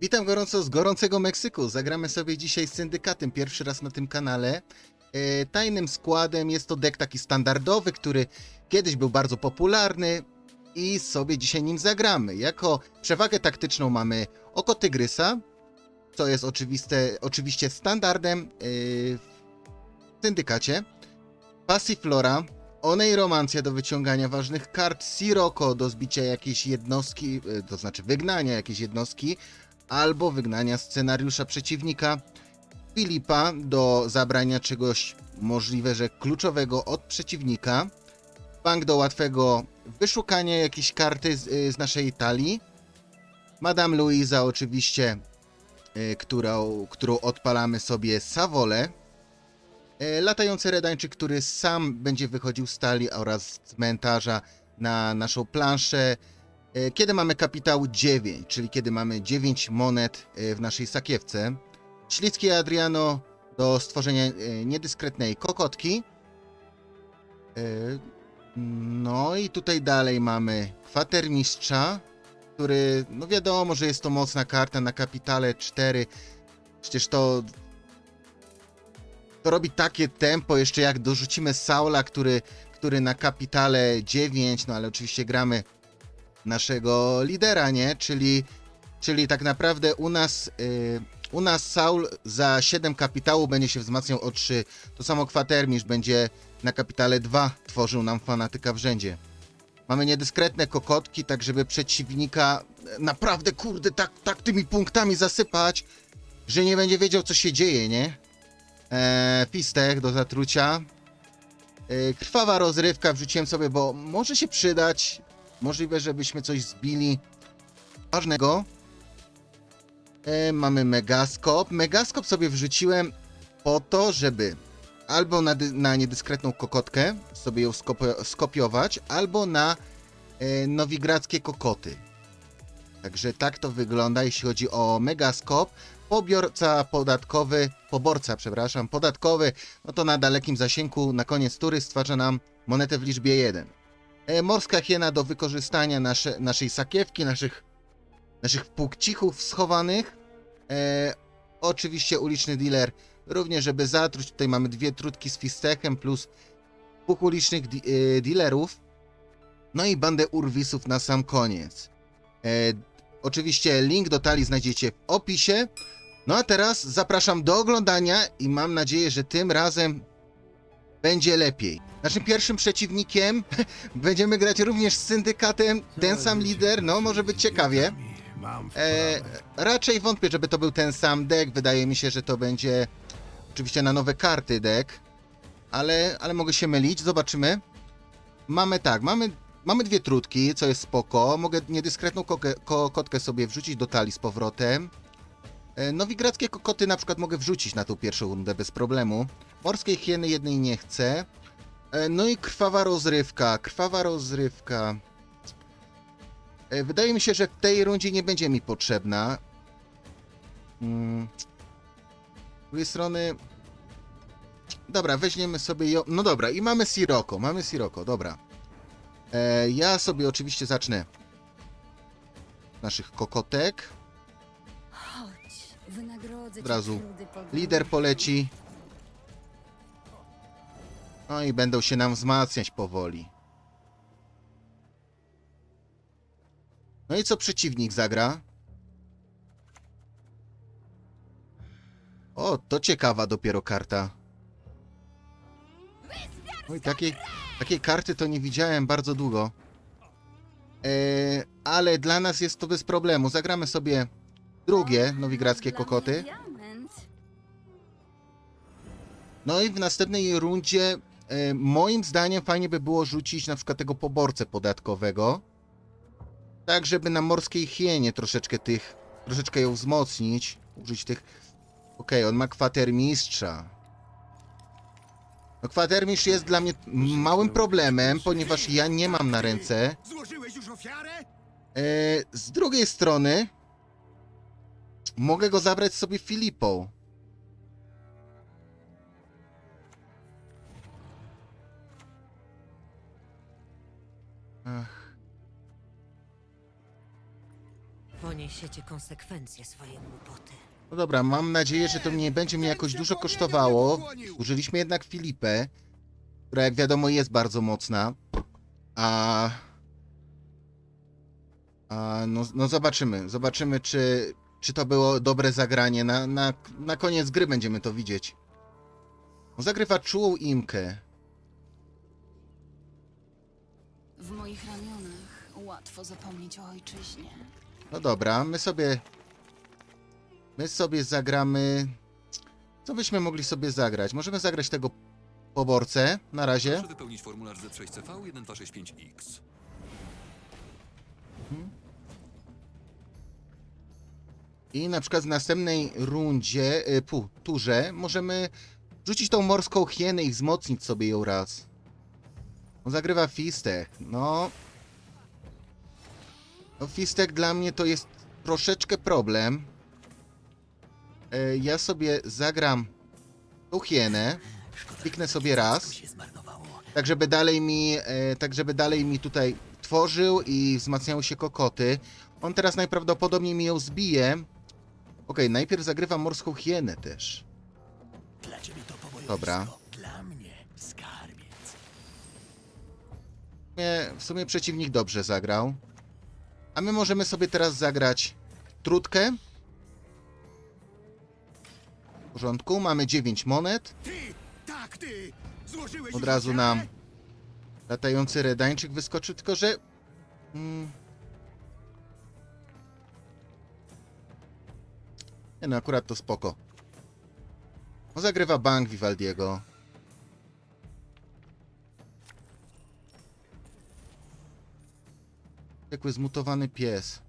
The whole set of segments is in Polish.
Witam gorąco z gorącego Meksyku. Zagramy sobie dzisiaj z syndykatem, pierwszy raz na tym kanale. E, tajnym składem jest to deck taki standardowy, który kiedyś był bardzo popularny i sobie dzisiaj nim zagramy. Jako przewagę taktyczną mamy oko tygrysa, co jest oczywiste, oczywiście standardem e, w syndykacie. Passiflora, Onej Romancja do wyciągania ważnych kart, Sirocco do zbicia jakiejś jednostki, e, to znaczy wygnania jakiejś jednostki, albo wygnania scenariusza przeciwnika, Filipa do zabrania czegoś możliwe, że kluczowego od przeciwnika, Bank do łatwego wyszukania jakiejś karty z, y, z naszej talii, Madame Louisa oczywiście, y, którą, którą odpalamy sobie Savole, y, latający redańczyk, który sam będzie wychodził z talii oraz z cmentarza na naszą planszę, Kiedy mamy kapitał 9, czyli kiedy mamy 9 monet e, w naszej sakiewce. Ślicki Adriano do stworzenia e, niedyskretnej kokotki. E, No i tutaj dalej mamy kwatermistrza, który, no wiadomo, że jest to mocna karta na kapitale 4. Przecież to to robi takie tempo, jeszcze jak dorzucimy Saula, który, który na kapitale 9, no ale oczywiście gramy naszego lidera, nie? Czyli, czyli tak naprawdę u nas, yy, u nas Saul za 7 kapitału będzie się wzmacniał o 3. To samo Kwatermistrz będzie na kapitale 2 tworzył nam fanatyka w rzędzie. Mamy niedyskretne kokotki, tak żeby przeciwnika naprawdę, kurde, tak, tak tymi punktami zasypać, że nie będzie wiedział, co się dzieje, nie? Eee, pistek do zatrucia. Eee, krwawa rozrywka wrzuciłem sobie, bo może się przydać. Możliwe, żebyśmy coś zbili ważnego. E, mamy megaskop. Megaskop sobie wrzuciłem po to, żeby albo na, na niedyskretną kokotkę sobie ją skopiować, albo na e, nowigradzkie kokoty. Także tak to wygląda, jeśli chodzi o megaskop. Pobiorca podatkowy, poborca, przepraszam, podatkowy, no to na dalekim zasięgu na koniec tury stwarza nam monetę w liczbie 1. E, morska hiena do wykorzystania nasze, naszej sakiewki, naszych, naszych płukcichów schowanych. E, oczywiście uliczny dealer również, żeby zatruć. Tutaj mamy dwie trutki z fistechem plus dwóch ulicznych di, e, dealerów. No i bandę urwisów na sam koniec. E, oczywiście link do talii znajdziecie w opisie. No a teraz zapraszam do oglądania i mam nadzieję, że tym razem będzie lepiej. Naszym pierwszym przeciwnikiem będziemy grać również z syndykatem, ten sam lider, no może być ciekawie. E, raczej wątpię, żeby to był ten sam deck, wydaje mi się, że to będzie oczywiście na nowe karty deck, ale, ale mogę się mylić, zobaczymy. Mamy tak, mamy, mamy dwie trutki, co jest spoko, mogę niedyskretną kokę, kokotkę sobie wrzucić do talii z powrotem. E, Nowigradzkie kokoty na przykład mogę wrzucić na tą pierwszą rundę bez problemu. Morskiej hieny jednej nie chcę. E, No i krwawa rozrywka. Krwawa rozrywka. E, Wydaje mi się, że w tej rundzie nie będzie mi potrzebna. Mm. Z drugiej strony. Dobra, weźmiemy sobie ją. No dobra, i mamy Sirocco. Mamy Sirocco, dobra. E, ja sobie oczywiście zacznę. Naszych kokotek. Od razu. Lider poleci. No i będą się nam wzmacniać powoli. No i co przeciwnik zagra? O, to ciekawa dopiero karta. Oj, takiej, takiej karty to nie widziałem bardzo długo. E, ale dla nas jest to bez problemu. Zagramy sobie drugie nowigradzkie kokoty. No i w następnej rundzie moim zdaniem fajnie by było rzucić na przykład tego poborcę podatkowego. Tak, żeby na morskiej hienie troszeczkę tych, troszeczkę ją wzmocnić. Użyć tych... Okej, on ma kwatermistrza. No kwatermistrz jest dla mnie małym problemem, ponieważ ja nie mam na ręce. Złożyłeś już ofiarę? E, z drugiej strony mogę go zabrać sobie Filipą. Ach. Poniesiecie konsekwencje swojej głupoty. No dobra, mam nadzieję, że to nie będzie mnie jakoś dużo kosztowało. Użyliśmy jednak Filipę, która jak wiadomo jest bardzo mocna. A... A no, no zobaczymy, zobaczymy czy, czy to było dobre zagranie. Na, na, na koniec gry będziemy to widzieć. On zagrywa czułą imkę. W moich ramionach łatwo zapomnieć o ojczyźnie. No dobra, my sobie. My sobie zagramy. Co byśmy mogli sobie zagrać? Możemy zagrać tego poborcę na razie. Proszę wypełnić formularz Z6CV 1265X. I na przykład w następnej rundzie, y, pu, turze, możemy rzucić tą morską hienę i wzmocnić sobie ją raz. On zagrywa Fistek. No. No Fistek dla mnie to jest troszeczkę problem. E, ja sobie zagram tą hienę. Kliknę sobie raz. Tak żeby dalej mi, e, tak żeby dalej mi tutaj tworzył i wzmacniały się kokoty. On teraz najprawdopodobniej mi ją zbije. Okej, najpierw zagrywam morską hienę też. Dla ciebie to pobojowisko. Dobra. Sumie, w sumie przeciwnik dobrze zagrał. A my możemy sobie teraz zagrać trutkę. W porządku, mamy 9 monet. Tak, Od razu nam latający redańczyk wyskoczył, tylko że... Mm, nie no, akurat to spoko. On zagrywa bank Vivaldiego. Jakły zmutowany pies.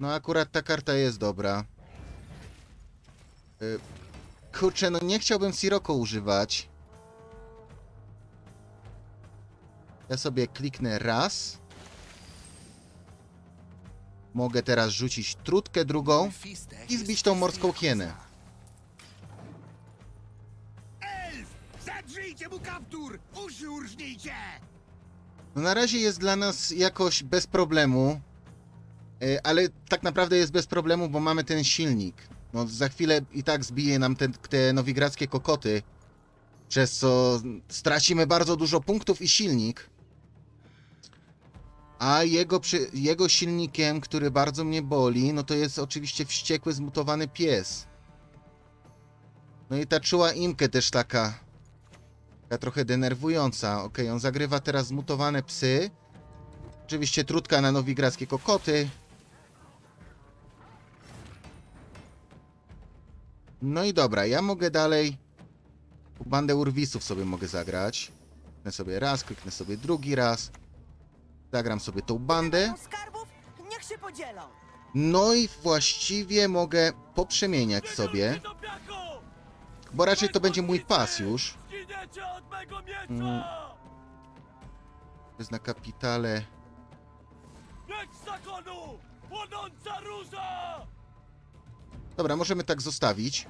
No akurat ta karta jest dobra. Y, Kurczę, no nie chciałbym Siroko używać. Ja sobie kliknę raz. Mogę teraz rzucić trutkę drugą i zbić tą morską hienę. Elf! Zadrzyjcie mu kaptur! Uszy urżnijcie! No na razie jest dla nas jakoś bez problemu. E, Ale tak naprawdę jest bez problemu, bo mamy ten silnik. No za chwilę i tak zbije nam te, te nowigradzkie kokoty. Przez co stracimy bardzo dużo punktów i silnik. A jego, jego silnikiem, który bardzo mnie boli, no to jest oczywiście wściekły, zmutowany pies. No i ta czuła imkę też taka Taka trochę denerwująca. Okej, on zagrywa teraz zmutowane psy. Oczywiście trutka na nowigradzkie kokoty. No i dobra, ja mogę dalej... Bandę urwisów sobie mogę zagrać. Kliknę sobie raz, kliknę sobie drugi raz. Zagram sobie tą bandę. No i właściwie mogę poprzemieniać sobie. Bo raczej to będzie mój pas już. Mm. To jest na kapitale. Dobra, możemy tak zostawić.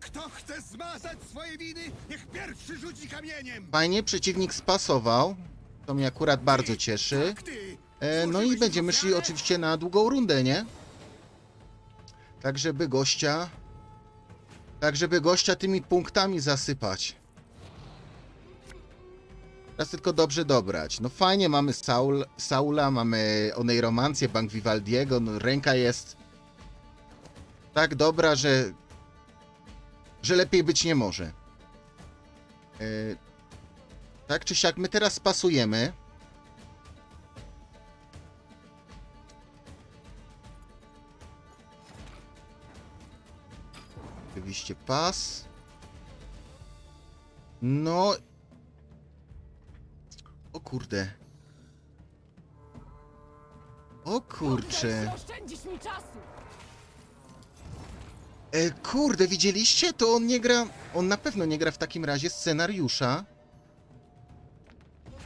Kto chce zmazać swoje winy, niech pierwszy rzuci kamieniem! Fajnie, przeciwnik spasował. To mnie akurat bardzo cieszy. Tak! E, no i będziemy szli oczywiście na długą rundę, nie? Tak, żeby gościa... Tak, żeby gościa tymi punktami zasypać. Teraz tylko dobrze dobrać. No fajnie, mamy Saul, Saula, mamy Onej Romancję, Bank Vivaldiego, no ręka jest tak dobra, że że lepiej być nie może. E, tak czy siak, my teraz spasujemy. Oczywiście pas. No. O kurde. O kurcze. E, kurde, widzieliście? To on nie gra. On na pewno nie gra w takim razie scenariusza.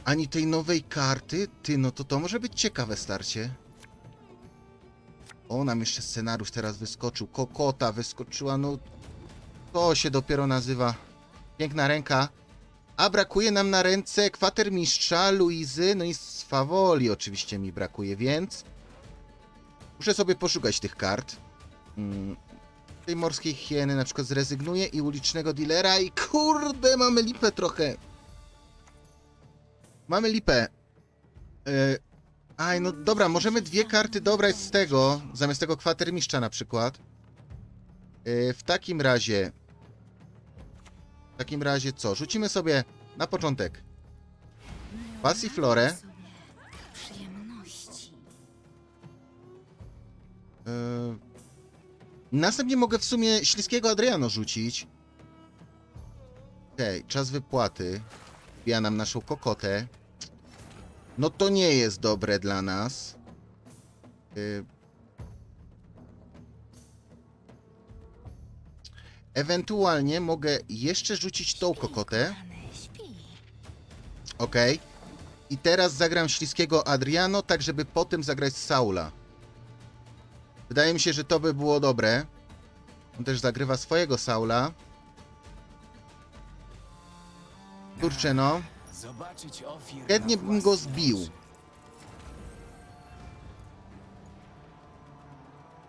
Ani tej nowej karty. Ty, no to to może być ciekawe starcie. O, nam jeszcze scenariusz teraz wyskoczył. Kokota wyskoczyła, no. To się dopiero nazywa. Piękna ręka. A brakuje nam na ręce kwatermistrza, Luizy, no i Swawoli oczywiście mi brakuje, więc... Muszę sobie poszukać tych kart. Mm, tej morskiej hieny na przykład zrezygnuję i ulicznego dealera i kurde, mamy lipę trochę. Mamy lipę. Yy, aj, no dobra, możemy dwie karty dobrać z tego, zamiast tego kwatermistrza na przykład. Yy, w takim razie... W takim razie co? Rzucimy sobie na początek Passiflorę. Yy, Następnie mogę w sumie śliskiego Adriano rzucić. Okej, czas wypłaty. Wbija nam naszą kokotę. No to nie jest dobre dla nas. Yy. Ewentualnie mogę jeszcze rzucić tą kokotę. Okej. I teraz zagram śliskiego Adriano, tak żeby potem zagrać Saula. Wydaje mi się, że to by było dobre. On też zagrywa swojego Saula. Kurczę no. Chętnie bym go zbił.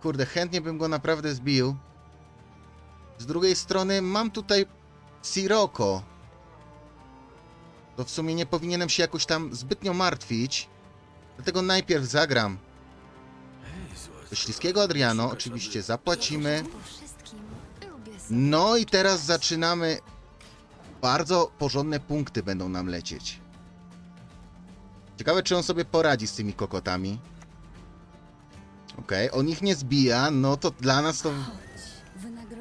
Kurde, chętnie bym go naprawdę zbił. Z drugiej strony mam tutaj Siroko. To w sumie nie powinienem się jakoś tam zbytnio martwić. Dlatego najpierw zagram do śliskiego Adriano. Oczywiście zapłacimy. No i teraz zaczynamy. Bardzo porządne punkty będą nam lecieć. Ciekawe, czy on sobie poradzi z tymi kokotami. Okej, on ich nie zbija, no to dla nas to...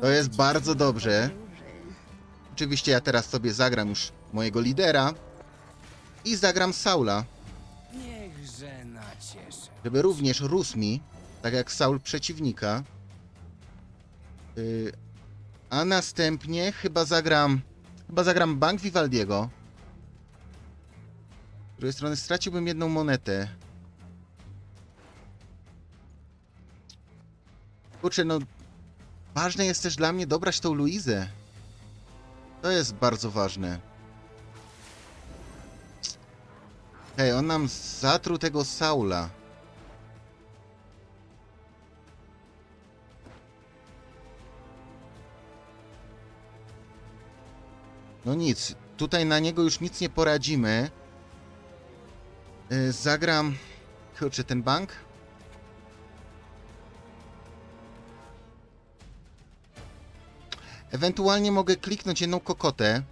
To jest bardzo dobrze. Oczywiście ja teraz sobie zagram już mojego lidera. I zagram Saula, Niechże żeby również rósł mi, tak jak Saul przeciwnika. Yy, a następnie chyba zagram... Chyba zagram Bank Vivaldiego. Z drugiej strony straciłbym jedną monetę. Kurczę, no... Ważne jest też dla mnie dobrać tą Luizę. To jest bardzo ważne. Hej, on nam zatruł tego Saula. No nic, tutaj na niego już nic nie poradzimy. Yy, zagram... Kurczę, ten bank? Ewentualnie mogę kliknąć jedną kokotę.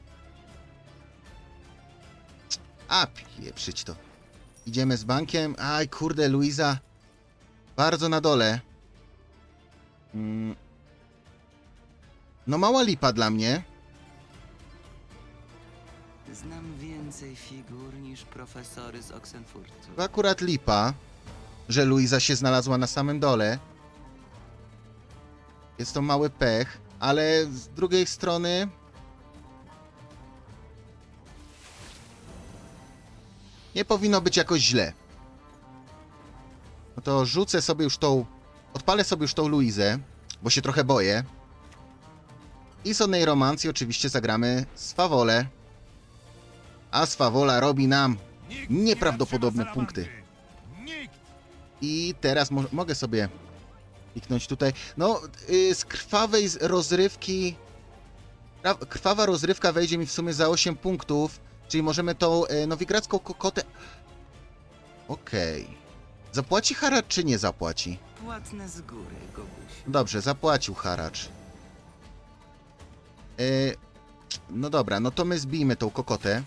A, pieprzyć to. Idziemy z bankiem. Aj, kurde, Luiza. Bardzo na dole. Mm. No mała lipa dla mnie. Znam więcej figur niż profesory z Oxenfurtu. To akurat lipa, że Luiza się znalazła na samym dole. Jest to mały pech, ale z drugiej strony... Nie powinno być jakoś źle. No to rzucę sobie już tą... Odpalę sobie już tą Luizę, bo się trochę boję. I z Onnej Romancji oczywiście zagramy Swawolę. A Swawola robi nam Nieprawdopodobne punkty. I teraz mo mogę sobie kliknąć tutaj. No, yy, z krwawej rozrywki. Krwawa rozrywka wejdzie mi w sumie za 8 punktów, czyli możemy tą yy, nowigradzką kokotę. Okej. Zapłaci haracz czy nie zapłaci? Płatne z góry, Goguś. Dobrze, zapłacił haracz. Yy, no dobra, no to my zbijmy tą kokotę.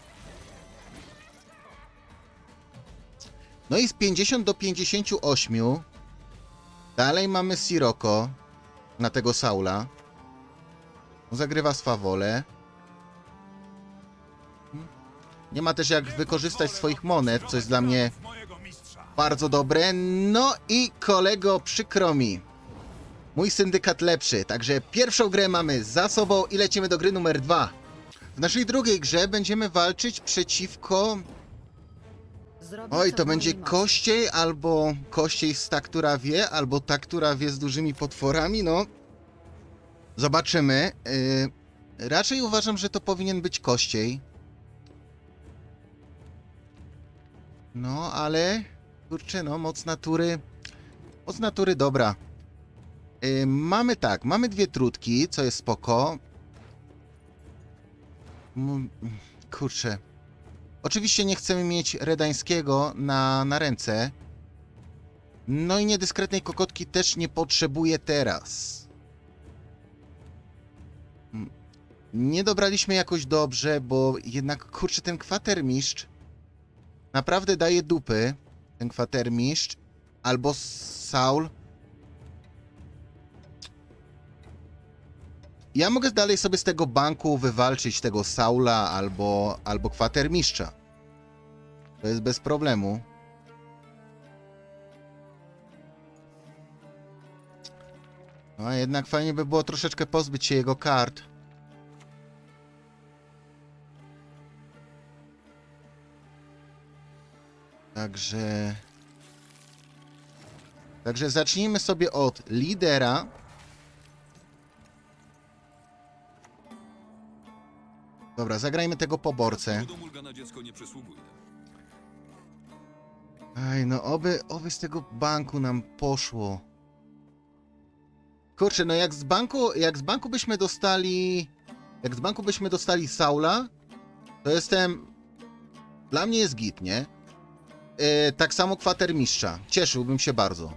No i z 50 do 58. Dalej mamy Siroko na tego Saula. Zagrywa swawolę. Nie ma też jak wykorzystać swoich monet, co jest dla mnie bardzo dobre. No i kolego, przykro mi. Mój syndykat lepszy, także pierwszą grę mamy za sobą i lecimy do gry numer dwa. W naszej drugiej grze będziemy walczyć przeciwko... Zrobię, Oj, co to w będzie mojej mocy. kościej albo kościej z ta, która wie, albo ta, która wie z dużymi potworami, no. Zobaczymy. Yy, raczej uważam, że to powinien być kościej. No, ale kurczę, no, moc natury Od natury dobra. Yy, mamy tak, mamy dwie trutki, co jest spoko. Mm, Kurczę. Oczywiście nie chcemy mieć Redańskiego na, na ręce. No i niedyskretnej kokotki też nie potrzebuję teraz. Mm, Nie dobraliśmy jakoś dobrze, bo jednak kurczę ten kwatermistrz naprawdę daje dupy. Ten kwatermistrz albo Saul. Ja mogę dalej sobie z tego banku wywalczyć tego Saula albo, albo kwatermistrza. To jest bez problemu. No a jednak fajnie by było troszeczkę pozbyć się jego kart. Także... Także zacznijmy sobie od lidera. Dobra, zagrajmy tego poborcę. Do Mulgana dziecko nie przysługuje. Aj, no oby, oby z tego banku nam poszło. Kurczę, no jak z banku, jak z banku byśmy dostali, jak z banku byśmy dostali Saula, to jestem, dla mnie jest git, nie? Yy, tak samo kwatermistrza. Cieszyłbym się bardzo.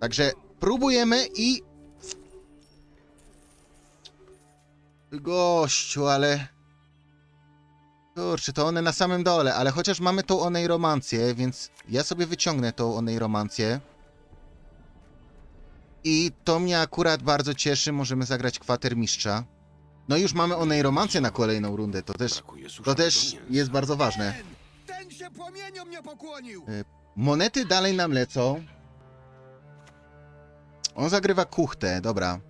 Także próbujemy i... Gościu, ale... Kurczę, to one na samym dole, ale chociaż mamy tą onej romancję, więc ja sobie wyciągnę tą onej romancję. I to mnie akurat bardzo cieszy, możemy zagrać kwatermistrza. No i już mamy onej romancję na kolejną rundę, to też, to też jest bardzo ważne. Ten, ten się płomieniom nie pokłonił! Monety dalej nam lecą. On zagrywa kuchtę, dobra.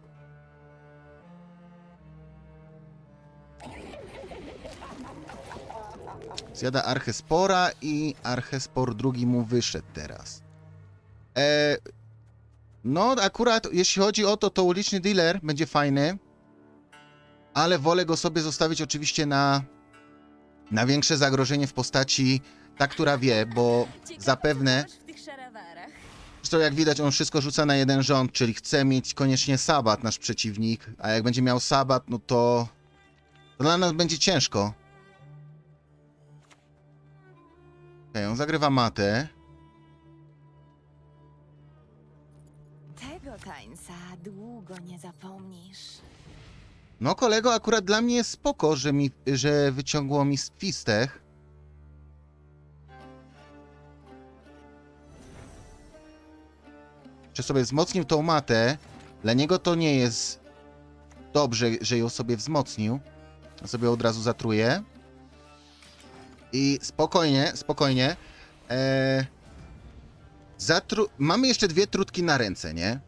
Zjada Archespora i Archespor drugi mu wyszedł teraz. E, no, akurat jeśli chodzi o to, to uliczny dealer będzie fajny, ale wolę go sobie zostawić oczywiście na, na większe zagrożenie w postaci ta, która wie, bo zapewne Zresztą jak widać, on wszystko rzuca na jeden rząd, czyli chce mieć koniecznie sabat nasz przeciwnik, a jak będzie miał sabat, no to, to dla nas będzie ciężko. Okej, on zagrywa matę. Tego tańca długo nie zapomnisz. No kolego, akurat dla mnie jest spoko, że, mi, że wyciągło mi z fistech. Czy sobie wzmocnił tą matę. Dla niego to nie jest dobrze, że ją sobie wzmocnił. Ja sobie od razu zatruję. I spokojnie, spokojnie. Eee, zatru... Mamy jeszcze dwie trutki na ręce, nie?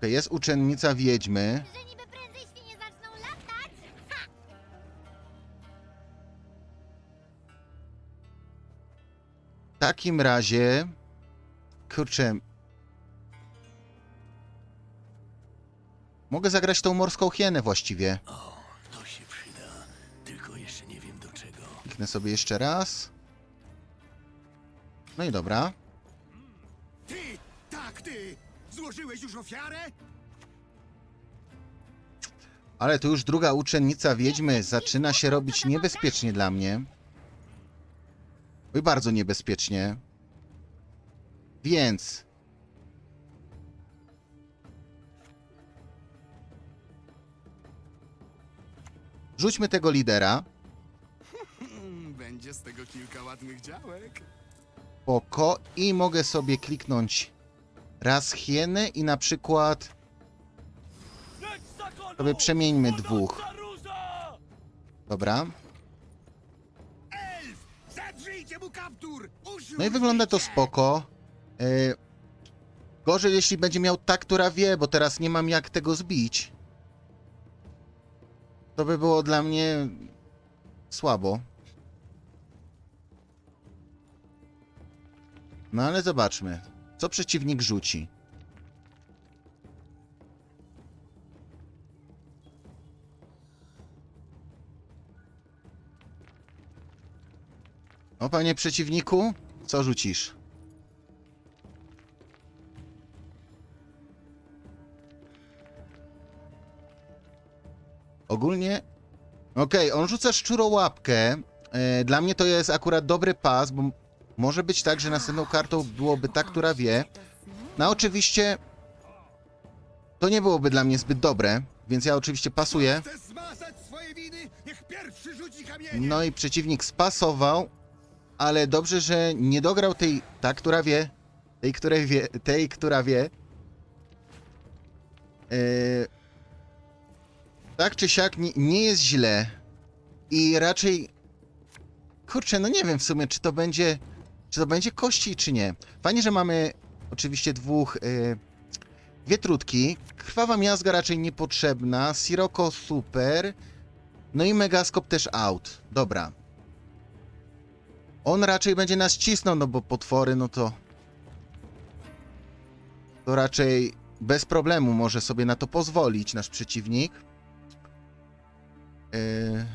To jest uczennica wiedźmy. Że niby prędzej świnie zaczną latać? W takim razie. Kurczę. Mogę zagrać tą morską hienę właściwie. O, Kliknę sobie jeszcze raz. No i dobra. Ty! Tak, ty! Złożyłeś już ofiarę? Ale tu już druga uczennica wiedźmy zaczyna się robić niebezpiecznie dla mnie. Oj, bardzo niebezpiecznie. Więc. Rzućmy tego lidera. Będzie z tego kilka ładnych działek. Oko i mogę sobie kliknąć raz hienę i na przykład sobie przemieńmy dwóch. Dobra. No i wygląda to spoko. Yy, gorzej jeśli będzie miał ta, która wie, bo teraz nie mam jak tego zbić. To by było dla mnie słabo. No ale zobaczmy, co przeciwnik rzuci. O panie przeciwniku, co rzucisz? Ogólnie... Okej, okay, on rzuca szczuro łapkę. E, dla mnie to jest akurat dobry pas, bo może być tak, że następną kartą byłoby ta, która wie. No oczywiście. To nie byłoby dla mnie zbyt dobre, więc ja oczywiście pasuję. No i przeciwnik spasował, ale dobrze, że nie dograł tej, ta, która wie, tej, której wie, tej, która wie. Yy, tak czy siak nie, nie jest źle i raczej, kurczę, no nie wiem w sumie, czy to będzie, czy to będzie kości, czy nie. Fajnie, że mamy oczywiście dwóch, yy, dwie trutki. Krwawa miazga raczej niepotrzebna, Siroko super, no i Megaskop też out. Dobra. On raczej będzie nas cisnął, no bo potwory, no to... To raczej bez problemu może sobie na to pozwolić nasz przeciwnik. Yy...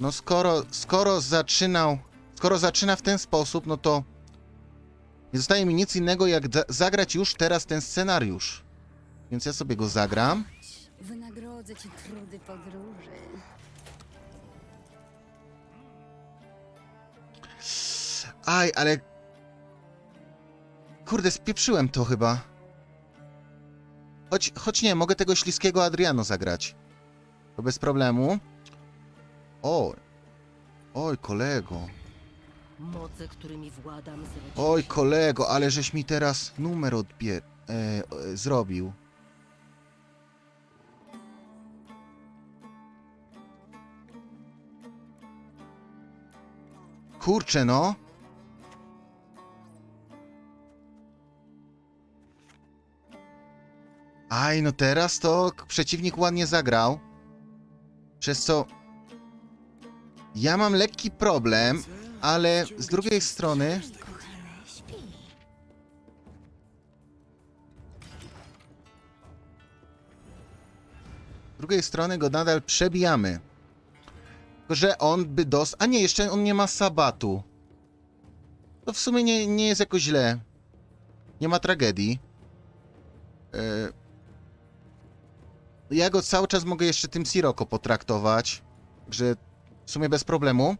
No skoro, skoro zaczynał... Skoro zaczyna w ten sposób, no to... Nie zostaje mi nic innego, jak za- zagrać już teraz ten scenariusz. Więc ja sobie go zagram. Wynagrodzę ci trudy podróży. Aj, ale... Kurde, spieprzyłem to chyba. Choć, choć nie, mogę tego śliskiego Adriano zagrać. To bez problemu. Oj. Oj, kolego. Moce, którymi władam zrodziły Oj, kolego, ale żeś mi teraz numer odbier... E, e, zrobił. Kurczę, no. Aj, no teraz to przeciwnik ładnie zagrał. Przez co ja mam lekki problem, ale z drugiej strony z drugiej strony go nadal przebijamy. Tylko, że on by dos... A nie, jeszcze on nie ma sabatu. To w sumie nie, nie jest jakoś źle. Nie ma tragedii. E, Ja go cały czas mogę jeszcze tym Siroko potraktować. Także w sumie bez problemu.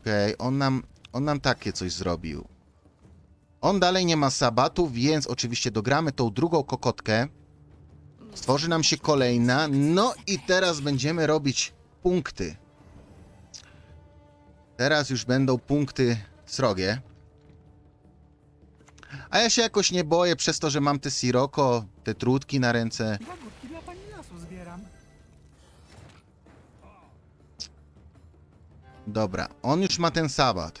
Okej, on nam, on nam takie coś zrobił. On dalej nie ma sabatu, więc oczywiście dogramy tą drugą kokotkę. Stworzy nam się kolejna. No i teraz będziemy robić punkty. Teraz już będą punkty srogie. A ja się jakoś nie boję przez to, że mam te siroko, te trutki na ręce. Dobra, on już ma ten sabat.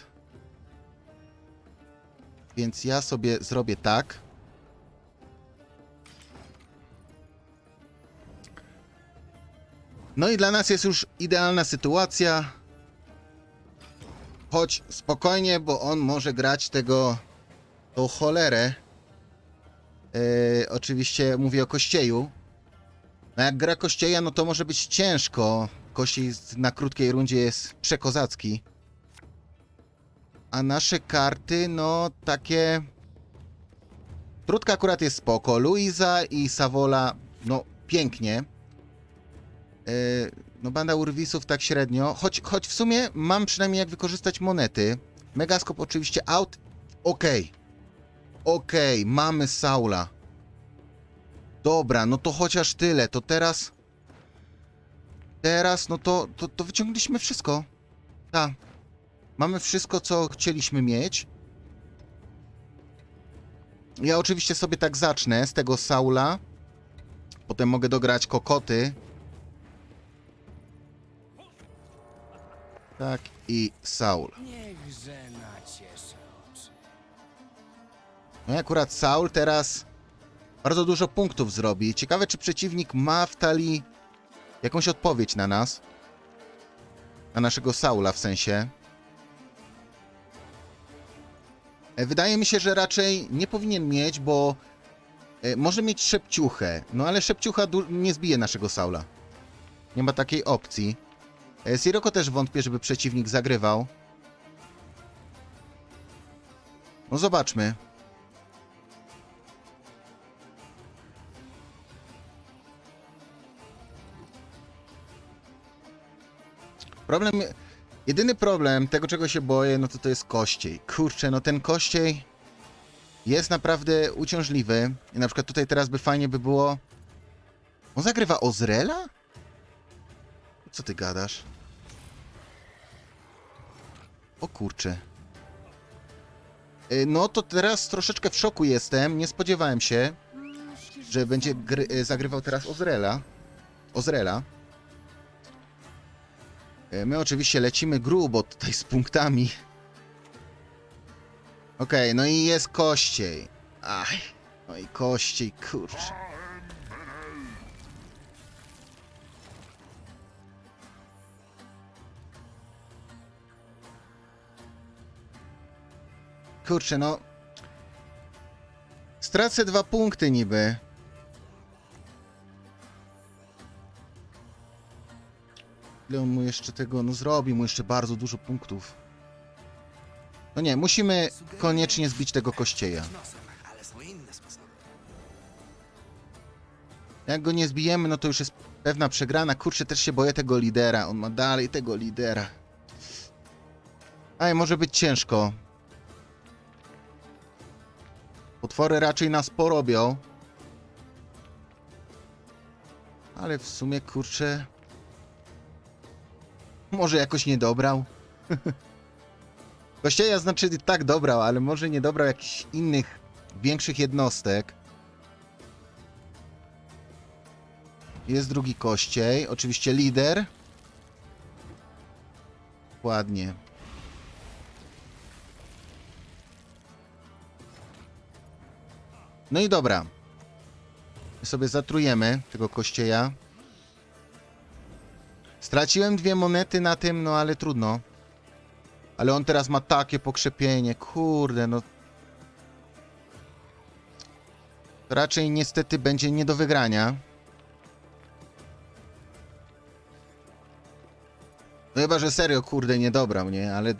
Więc ja sobie zrobię tak. No i dla nas jest już idealna sytuacja. Chodź spokojnie, bo on może grać tego tą cholerę. Yy, oczywiście mówię o kościeju. No jak gra kościeja, no to może być ciężko. Kościej z- na krótkiej rundzie jest przekozacki. A nasze karty, no takie... Trudka akurat jest spoko. Luiza i Savola, no pięknie. Yy, no banda urwisów tak średnio. Choć, choć w sumie mam przynajmniej jak wykorzystać monety. Megaskop oczywiście out. Okej. Okej, mamy Saula. Dobra, no to chociaż tyle. To teraz... Teraz, no to, to, to wyciągnęliśmy wszystko. Tak. Mamy wszystko, co chcieliśmy mieć. Ja oczywiście sobie tak zacznę z tego Saula. Potem mogę dograć kokoty. Tak i Saul. No i akurat Saul teraz bardzo dużo punktów zrobi. Ciekawe, czy przeciwnik ma w talii jakąś odpowiedź na nas. Na naszego Saula w sensie. E, Wydaje mi się, że raczej nie powinien mieć, bo e, może mieć szepciuchę. No ale szepciucha nie zbije naszego Saula. Nie ma takiej opcji. E, Siroko też wątpię, żeby przeciwnik zagrywał. No zobaczmy. Problem, jedyny problem tego, czego się boję, no to to jest kościej. Kurczę, no ten kościej jest naprawdę uciążliwy. I na przykład tutaj teraz by fajnie by było... On zagrywa Ozrela? Co ty gadasz? O kurczę. Y, No to teraz troszeczkę w szoku jestem. Nie spodziewałem się, że będzie y, zagrywał teraz Ozrela. Ozrela. Y, My oczywiście lecimy grubo tutaj z punktami. Okej, no i jest kościej. Aj, no i kościej, kurczę. Kurczę, no. Stracę dwa punkty niby. Ile on mu jeszcze tego, no zrobi mu jeszcze bardzo dużo punktów. No nie, musimy koniecznie zbić tego kościeja. Jak go nie zbijemy, no to już jest pewna przegrana. Kurczę, też się boję tego lidera. On ma dalej tego lidera. Aj, może być ciężko. Potwory raczej nas porobią. Ale w sumie, kurczę... Może jakoś nie dobrał? Kościeja znaczy tak dobrał, ale może nie dobrał jakichś innych, większych jednostek. Jest drugi kościej, oczywiście lider. Ładnie. No i dobra. My sobie zatrujemy tego kościeja. Straciłem dwie monety na tym, no ale trudno. Ale on teraz ma takie pokrzepienie, kurde, no. Raczej niestety będzie nie do wygrania. No chyba, że serio, kurde, nie dobrał, nie? Ale...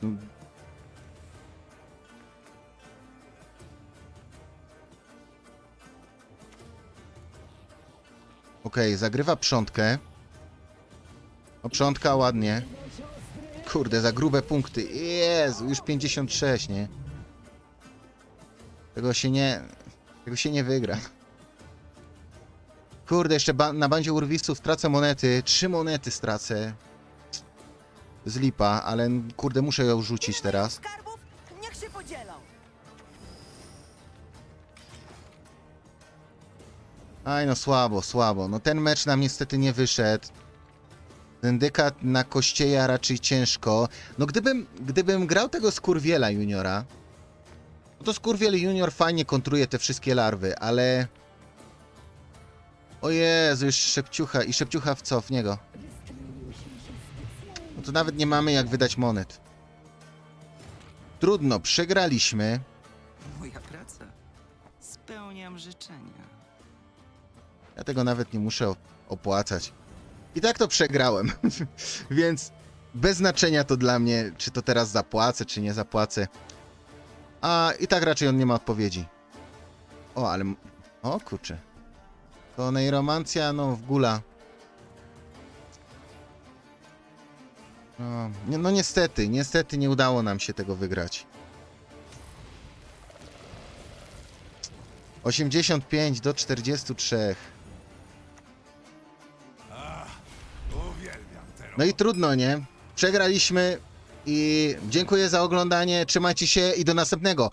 Okej, zagrywa przątkę. O, przątka ładnie. Kurde, za grube punkty. Jezu, już 56, nie? Tego się nie... Tego się nie wygra. Kurde, jeszcze ba na bandzie urwisów stracę monety. Trzy monety stracę. Z lipa, ale kurde, muszę ją rzucić teraz. Aj, no słabo, słabo. No ten mecz nam niestety nie wyszedł. Syndykat na kościeja raczej ciężko. No gdybym, gdybym grał tego Skurwiela juniora, no to Skurwiel junior fajnie kontruje te wszystkie larwy, ale... O Jezu, już szepciucha i szepciucha w co w niego. No to nawet nie mamy jak wydać monet. Trudno, przegraliśmy. Moja praca. Spełniam życzenia. Ja tego nawet nie muszę opłacać. I tak to przegrałem. Więc bez znaczenia to dla mnie, czy to teraz zapłacę, czy nie zapłacę. A i tak raczej on nie ma odpowiedzi. O, ale. O kurczę. To nejromancja, no w gula. No, no niestety, niestety nie udało nam się tego wygrać. 85 do 43. No i trudno, nie? Przegraliśmy i dziękuję za oglądanie. Trzymajcie się i do następnego.